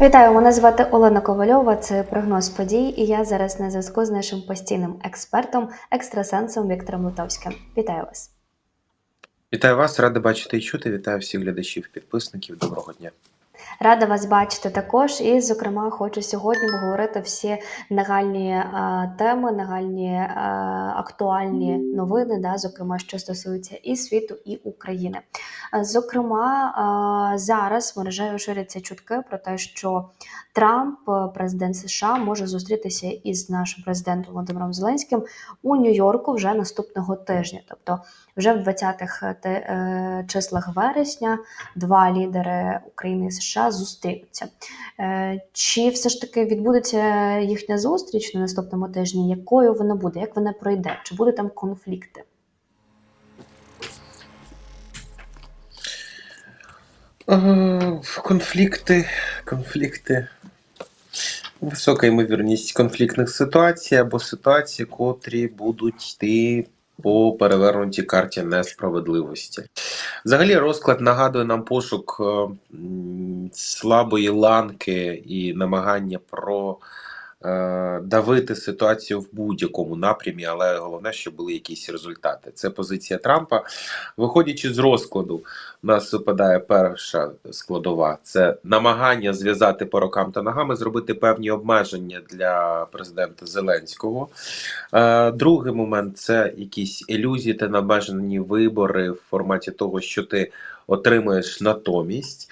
Вітаю, мене звати Олена Ковальова. Це прогноз подій, і я зараз на зв'язку з нашим постійним експертом, екстрасенсом Віктором Литовським. Вітаю вас. Вітаю вас, радий бачити і чути. Вітаю всіх глядачів, підписників. Доброго дня. Рада вас бачити також. І, зокрема, хочу сьогодні обговорити всі нагальні е, теми, нагальні е, актуальні новини, да, зокрема, що стосуються і світу, і України. Е, Зокрема, е, зараз мережею ширяться чутки про те, що Трамп, е, президент США, може зустрітися із нашим президентом Володимиром Зеленським у Нью-Йорку вже наступного тижня, тобто вже в 20-х те- е, числах вересня два лідери України і США зустрінуться. Чи все ж таки відбудеться їхня зустріч на наступному тижні? Якою вона буде? Як вона пройде? Чи буде там конфлікти? Конфлікти, конфлікти. Висока ймовірність конфліктних ситуацій або ситуацій, котрі будуть йти по перевернутій карті несправедливості. Взагалі, розклад нагадує нам пошук е, слабої ланки і намагання про е, давити ситуацію в будь-якому напрямі, але головне, щоб були якісь результати. Це позиція Трампа. Виходячи з розкладу, у нас випадає перша складова це намагання зв'язати по рокам та ногами, зробити певні обмеження для президента Зеленського. Е, другий момент це якісь ілюзії та обмежені вибори в форматі того, що ти отримуєш натомість.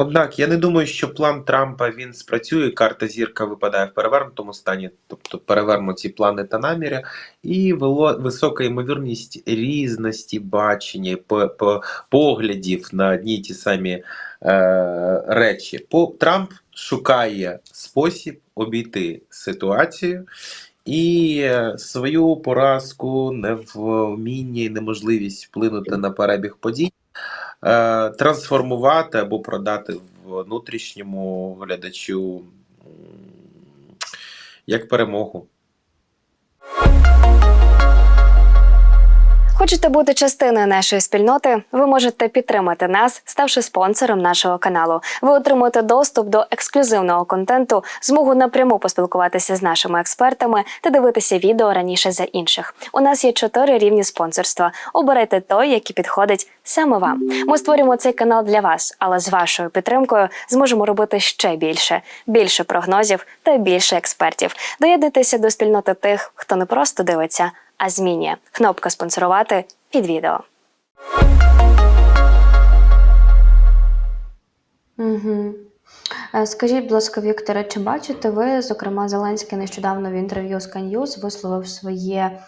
Однак я не думаю, що план Трампа він спрацює. Карта зірка випадає в перевернутому стані, тобто перевернуті плани та наміри, і вело- висока ймовірність різності бачення, по, по, поглядів на одні ті самі е, речі. По, Трамп шукає спосіб обійти ситуацію. І е, свою поразку, невміння і неможливість вплинути на перебіг подій трансформувати або продати внутрішньому глядачу як перемогу. Хочете бути частиною нашої спільноти? Ви можете підтримати нас, ставши спонсором нашого каналу. Ви отримуєте доступ до ексклюзивного контенту, змогу напряму поспілкуватися з нашими експертами та дивитися відео раніше за інших. У нас є чотири рівні спонсорства. Обирайте той, який підходить саме вам. Ми створюємо цей канал для вас, але з вашою підтримкою зможемо робити ще більше, більше прогнозів та більше експертів. Доєднуйтеся до спільноти тих, хто не просто дивиться, а змінює. Кнопка спонсорувати під відео. Угу. Скажіть, будь ласка, Вікторе, чи бачите ви, зокрема, Зеленський нещодавно в інтерв'ю з Кан'юз висловив своє,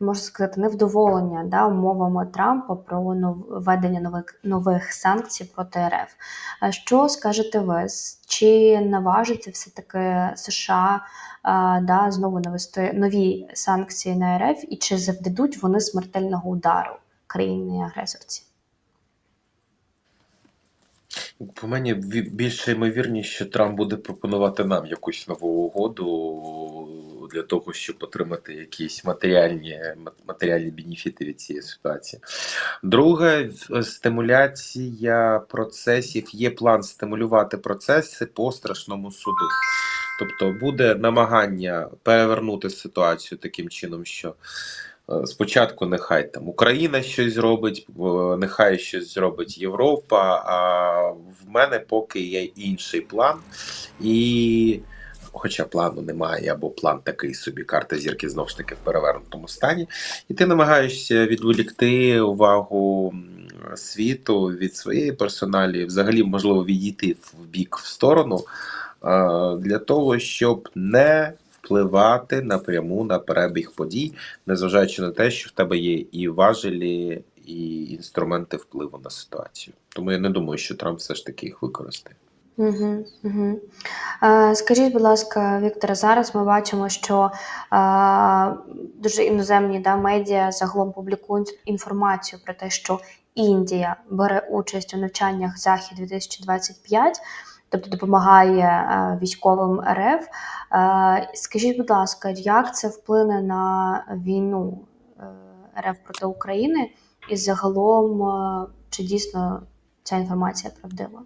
можна сказати, невдоволення да, умовами Трампа про введення нових, нових санкцій проти РФ. Що скажете ви? Чи наважиться все-таки США да, знову навести нові санкції на РФ, і чи завдадуть вони смертельного удару країні агресорці? По мені більше ймовірність, що Трамп буде пропонувати нам якусь нову угоду для того, щоб отримати якісь матеріальні, матеріальні бенефіти від цієї ситуації. Друге, стимуляція процесів. Є план стимулювати процеси по страшному суду. Тобто буде намагання перевернути ситуацію таким чином, що е, спочатку нехай там Україна щось зробить, нехай щось зробить Європа. А в мене поки є інший план, і хоча плану немає, або план такий собі, карта зірки знову ж таки в перевернутому стані, і ти намагаєшся відволікти увагу світу від своєї персоналі, взагалі можливо відійти в бік в сторону е, для того, щоб не впливати напряму на перебіг подій, незважаючи на те, що в тебе є і важелі, і інструменти впливу на ситуацію. Тому я не думаю, що Трамп все ж таки їх використає. Угу, угу. Е, скажіть, будь ласка, Вікторе, зараз ми бачимо, що е, дуже іноземні да, медіа загалом публікують інформацію про те, що Індія бере участь у навчаннях Захід 2025, тобто допомагає е, військовим РФ. Е, скажіть, будь ласка, як це вплине на війну е, РФ проти України, і загалом, е, чи дійсно ця інформація правдива?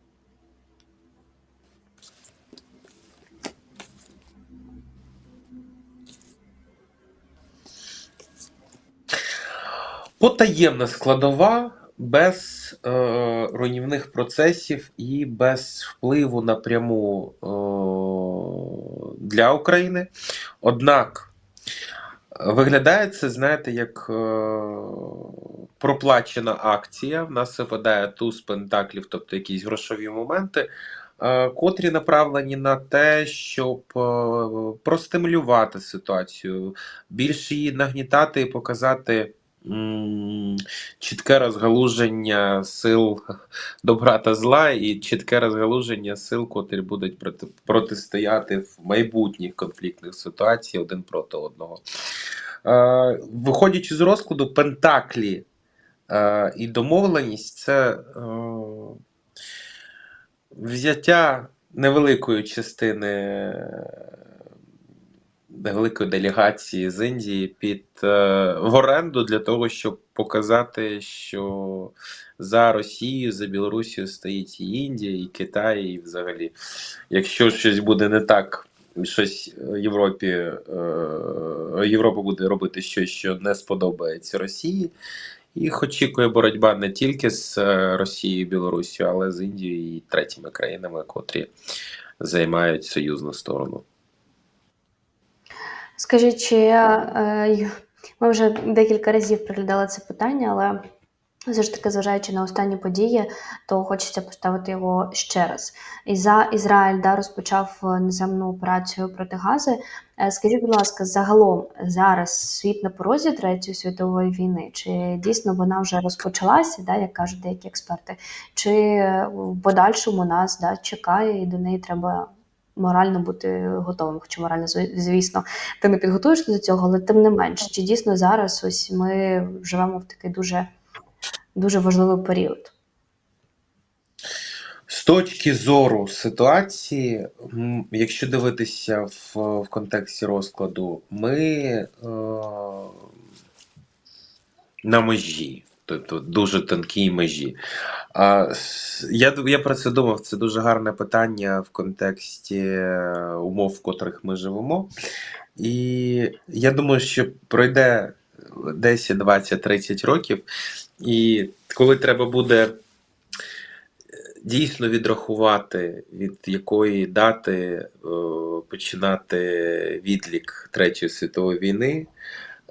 Потаємна складова без е, руйнівних процесів і без впливу напряму е, для України. Однак виглядає це, знаєте, як е, проплачена акція. В нас випадає туз пентаклів, тобто якісь грошові моменти. е, Котрі направлені на те, щоб е, простимулювати ситуацію, більше її нагнітати і показати чітке розгалуження сил добра та зла, і чітке розгалуження сил, котрі будуть проти, протистояти в майбутніх конфліктних ситуаціях один проти одного. Е, виходячи з розкладу, пентаклі е, і домовленість це е, взяття невеликої частини невеликої делегації з Індії під е, в оренду для того, щоб показати, що за Росією, за Білорусією стоїть і Індія, і Китай, і взагалі, якщо щось буде не так, щось Європі, е, Європа буде робити щось, що не сподобається Росії. Їх очікує боротьба не тільки з е, Росією, Білорусією, але з Індією і третіми країнами, котрі займають союзну сторону. Скажіть, чи е, ми вже декілька разів приглядали це питання, але все ж таки, зважаючи на останні події, то хочеться поставити його ще раз. І за Ізраїль да, розпочав е, наземну операцію проти Гази. Е, Скажіть, будь ласка, загалом зараз світ на порозі Третьої світової війни? Чи дійсно вона вже розпочалася, да, як кажуть деякі експерти? Чи в подальшому нас да, чекає і до неї треба морально бути готовим? Хоча морально, звісно, ти не підготуєшся до цього, але тим не менш, чи дійсно зараз ось ми живемо в такий дуже, дуже важливий період? З точки зору ситуації, якщо дивитися в, в контексті розкладу, ми е, на межі, тобто дуже тонкій межі. А, я, я про це думав, це дуже гарне питання в контексті е, умов, в котрих ми живемо. І я думаю, що пройде 10, 20, 30 років, і коли треба буде дійсно відрахувати, від якої дати е, починати відлік Третьої світової війни.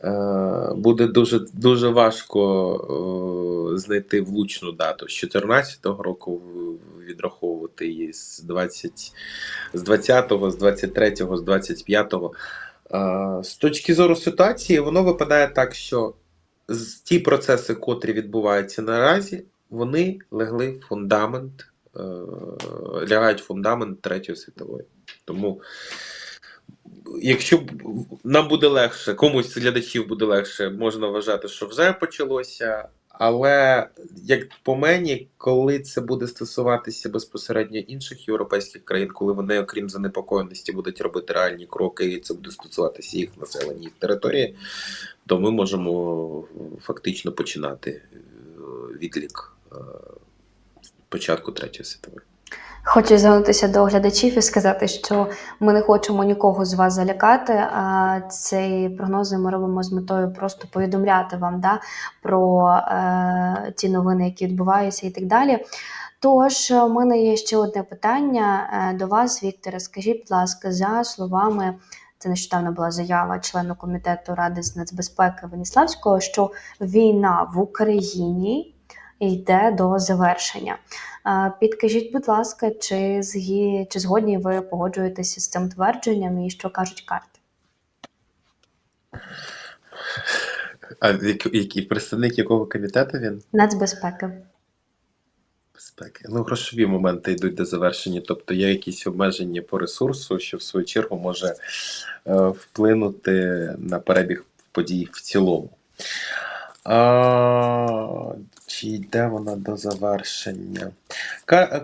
Е, Буде дуже, дуже важко е, знайти влучну дату. З 14-го року відраховувати її з 20, з 20-го, з 23-го, з 25-го. Е, З точки зору ситуації, воно випадає так, що ті процеси, котрі відбуваються наразі, вони легли в фундамент, лягають в фундамент Третьої світової. Тому, якщо нам буде легше, комусь з глядачів буде легше, можна вважати, що вже почалося. Але як по мені, коли це буде стосуватися безпосередньо інших європейських країн, коли вони, окрім занепокоєності, будуть робити реальні кроки, і це буде стосуватися їх населення, їх території, то ми можемо фактично починати е, відлік е, початку третьої світової. Хочу звернутися до глядачів і сказати, що ми не хочемо нікого з вас залякати. А цей прогнози ми робимо з метою просто повідомляти вам да, про е, ті новини, які відбуваються, і так далі. Тож, у мене є ще одне питання е, до вас, Вікторе. Скажіть, будь ласка, за словами. Це нещодавно була заява члена комітету Ради з нацбезпеки Веніславського, що війна в Україні йде до завершення. Е, Підкажіть, будь ласка, чи згі... чи згодні ви погоджуєтеся з цим твердженням і що кажуть карти? А який, який представник якого комітету він? Нацбезпеки. Безпеки. Ну, грошові моменти йдуть до завершення, тобто є якісь обмеження по ресурсу, що в свою чергу може е, вплинути на перебіг подій в цілому. А, чи йде вона до завершення? Ка-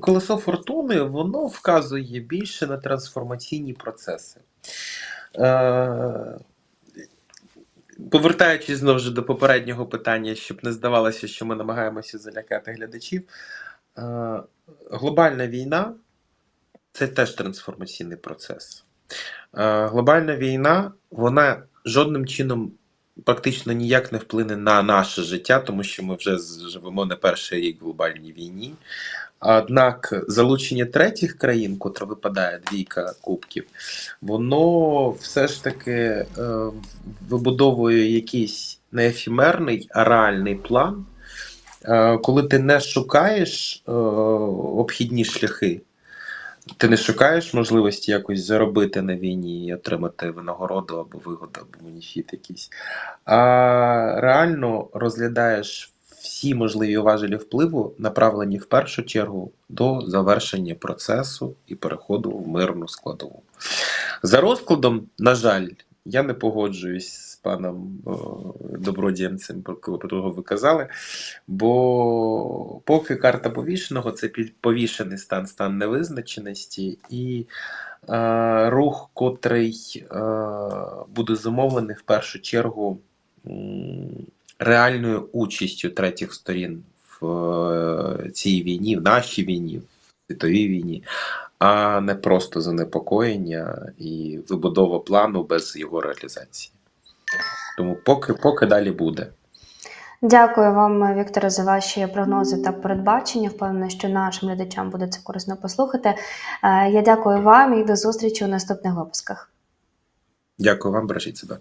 колесо фортуни воно вказує більше на трансформаційні процеси. Е, Повертаючись знову ж до попереднього питання, щоб не здавалося, що ми намагаємося залякати глядачів. е, Глобальна війна це теж трансформаційний процес. Е, Глобальна війна, вона жодним чином практично ніяк не вплине на наше життя, тому що ми вже живемо не перший рік в глобальній війні. Однак залучення третіх країн, котре випадає двійка кубків, воно все ж таки е, вибудовує якийсь не ефемерний, а реальний план. Е, коли ти не шукаєш е, обхідні шляхи, ти не шукаєш можливості якось заробити на війні і отримати винагороду або вигоду, або бенефіт якийсь, а реально розглядаєш всі можливі важелі впливу, направлені в першу чергу до завершення процесу і переходу в мирну складову. За розкладом, на жаль, я не погоджуюсь з паном о, добродієм цим, про кого ви казали. Бо поки карта повішеного це повішений стан, стан невизначеності, і е, рух, котрий е, буде зумовлений в першу чергу реальною участю третіх сторін в е, цій війні, в нашій війні, світовій війні, а не просто занепокоєння і вибудова плану без його реалізації. Тому поки, поки далі буде. Дякую вам, Вікторе, за ваші прогнози та передбачення. Впевнена, що нашим глядачам буде це корисно послухати. Е, Я дякую вам і до зустрічі у наступних випусках. Дякую вам, бережіть себе.